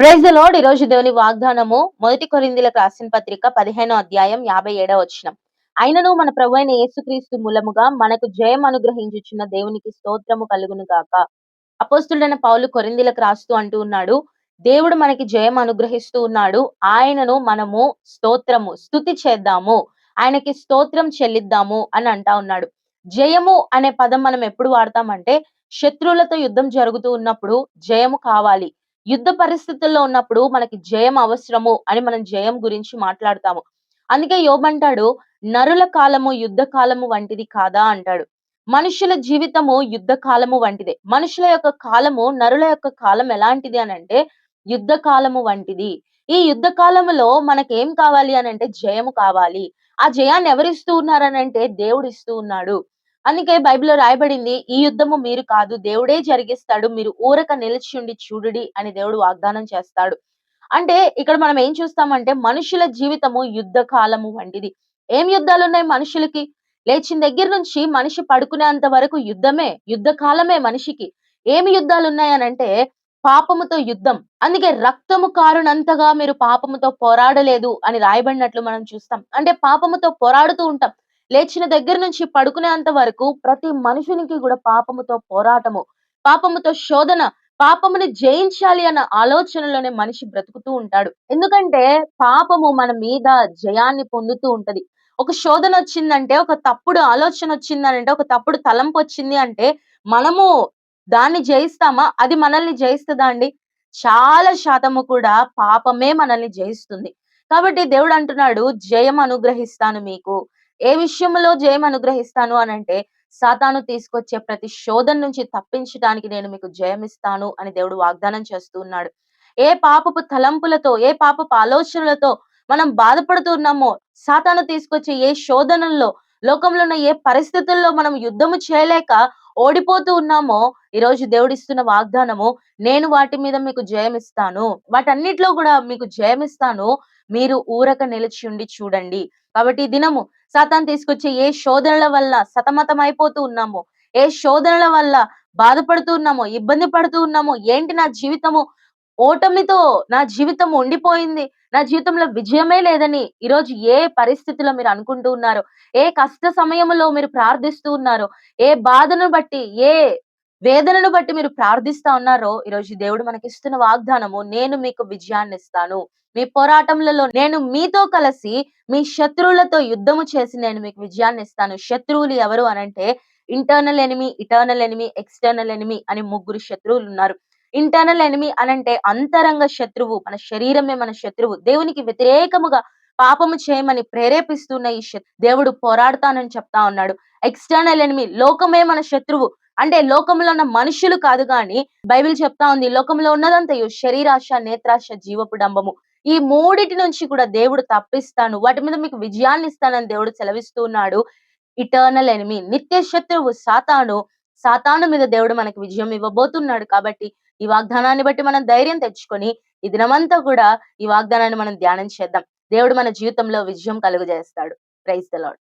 Praise the lord. ఈ రోజు దేవుని వాగ్దానము మొదటి కొరిందీలకు రాసిన పత్రిక పదిహేనో అధ్యాయం యాభై ఏడవ వచనం. అయినను మన ప్రభు అయిన యేసుక్రీస్తు మూలముగా మనకు జయం అనుగ్రహించుచున్న దేవునికి స్తోత్రము కలుగును గాక. అపోస్తుడైన పౌలు కొరిందీలకు రాస్తూ అంటూ ఉన్నాడు దేవుడు మనకి జయం అనుగ్రహిస్తూ ఉన్నాడు. ఆయనను మనము స్తోత్రము స్తుతి చేద్దాము. ఆయనకి స్తోత్రం చెల్లిద్దాము అని అంటా ఉన్నాడు. జయము అనే పదం మనం ఎప్పుడు వాడతామంటే శత్రువులతో యుద్ధం జరుగుతూ ఉన్నప్పుడు జయము కావాలి. యుద్ధ పరిస్థితుల్లో ఉన్నప్పుడు మనకి జయం అవసరము అని మనం జయం గురించి మాట్లాడతాము. అందుకే యోబంటాడు నరుల కాలము యుద్ధ కాలము వంటిది కాదా అంటాడు. మనుషుల జీవితము యుద్ధ కాలము వంటిదే. మనుషుల యొక్క కాలము నరుల యొక్క కాలం ఎలాంటిది అని అంటే యుద్ధ కాలము వంటిది. ఈ యుద్ధ కాలములో మనకేం కావాలి అని అంటే జయము కావాలి. ఆ జయాన్ని ఎవరిస్తూ ఉన్నారని అంటే దేవుడు ఇస్తూ ఉన్నాడు. అందుకే బైబిల్లో రాయబడింది ఈ యుద్ధము మీరు కాదు దేవుడే జరిగిస్తాడు మీరు ఊరక నిలిచి ఉండి చూడుడి అని దేవుడు వాగ్దానం చేస్తాడు. అంటే ఇక్కడ మనం ఏం చూస్తామంటే మనుషుల జీవితము యుద్ధ కాలము వంటిది. ఏం యుద్ధాలు ఉన్నాయి మనుషులకి? లేచిన దగ్గర నుంచి మనిషి పడుకునేంత వరకు యుద్ధమే యుద్ధ కాలమే మనిషికి. ఏమి యుద్ధాలు ఉన్నాయనంటే పాపముతో యుద్ధం. అందుకే రక్తము కారునంతగా మీరు పాపముతో పోరాడలేదు అని రాయబడినట్లు మనం చూస్తాం. అంటే పాపముతో పోరాడుతూ ఉంటాం. లేచిన దగ్గర నుంచి పడుకునేంత వరకు ప్రతి మనుషునికి కూడా పాపముతో పోరాటము పాపముతో శోధన పాపముని జయించాలి అన్న ఆలోచనలోనే మనిషి బ్రతుకుతూ ఉంటాడు. ఎందుకంటే పాపము మన మీద జయాన్ని పొందుతూ ఉంటది. ఒక శోధన వచ్చిందంటే ఒక తప్పుడు ఆలోచన వచ్చిందంటే ఒక తప్పుడు తలంపు వచ్చింది అంటే మనము దాన్ని జయిస్తామా? అది మనల్ని జయిస్తుందా అండి? చాలా శాతము కూడా పాపమే మనల్ని జయిస్తుంది. కాబట్టి దేవుడు అంటున్నాడు జయం అనుగ్రహిస్తాను మీకు. ఏ విషయంలో జయం అనుగ్రహిస్తాను అని అంటే సాతాను తీసుకొచ్చే ప్రతి శోధన నుంచి తప్పించడానికి నేను మీకు జయమిస్తాను అని దేవుడు వాగ్దానం చేస్తూ ఉన్నాడు. ఏ పాపపు తలంపులతో ఏ పాపపు ఆలోచనలతో మనం బాధపడుతున్నామో సాతాను తీసుకొచ్చే ఏ శోధనల్లో లోకంలో ఉన్న ఏ పరిస్థితుల్లో మనం యుద్ధము చేయలేక ఓడిపోతూ ఉన్నామో ఈరోజు దేవుడిస్తున్న వాగ్దానము నేను వాటి మీద మీకు జయమిస్తాను. వాటన్నిటిలో కూడా మీకు జయమిస్తాను. మీరు ఊరక నిలిచి ఉండి చూడండి. కాబట్టి దినము సాతాన్ తీసుకొచ్చే ఏ శోధనల వల్ల సతమతం అయిపోతూ ఉన్నామో ఏ శోధనల వల్ల బాధపడుతూ ఉన్నామో ఇబ్బంది పడుతూ ఉన్నామో ఏంటి నా జీవితము? ఓటమితో నా జీవితం ఉండిపోయింది. నా జీవితంలో విజయమే లేదని ఈరోజు ఏ పరిస్థితిలో మీరు అనుకుంటూ ఉన్నారో ఏ కష్ట సమయంలో మీరు ప్రార్థిస్తూ ఉన్నారో ఏ బాధను బట్టి ఏ వేదనను బట్టి మీరు ప్రార్థిస్తా ఉన్నారో ఈరోజు దేవుడు మనకి ఇస్తున్న వాగ్దానము నేను మీకు విజయాన్ని ఇస్తాను. మీ పోరాటంలలో నేను మీతో కలిసి మీ శత్రువులతో యుద్ధము చేసి నేను మీకు విజయాన్ని ఇస్తాను. శత్రువులు ఎవరు అనంటే internal enemy eternal enemy external enemy అని ముగ్గురు శత్రువులు ఉన్నారు. ఇంటర్నల్ ఎనిమి అనంటే అంతరంగ శత్రువు మన శరీరమే మన శత్రువు. దేవునికి వ్యతిరేకముగా పాపము చేయమని ప్రేరేపిస్తున్న ఈ దేవుడు పోరాడతానని చెప్తా ఉన్నాడు. ఎక్స్టర్నల్ ఎనిమి లోకమే మన శత్రువు. అంటే లోకంలో ఉన్న మనుషులు కాదు కానీ బైబిల్ చెప్తా ఉంది లోకంలో ఉన్నదంతయు శరీరాశ నేత్రాశ జీవపు డంబము. ఈ మూడిటి నుంచి కూడా దేవుడు తప్పిస్తాను. వాటి మీద మీకు విజయాన్ని ఇస్తానని దేవుడు సెలవిస్తూ ఉన్నాడు. ఇటర్నల్ ఎనిమి నిత్య శత్రువు సాతాను. సాతాను మీద దేవుడు మనకి విజయం ఇవ్వబోతున్నాడు కాబట్టి ఈ వాగ్దానాన్ని బట్టి మనం ధైర్యం తెచ్చుకొని ఈ దినమంతా కూడా ఈ వాగ్దానాన్ని మనం ధ్యానం చేద్దాం. దేవుడు మన జీవితంలో విజయం కలుగజేస్తాడు. Praise the lord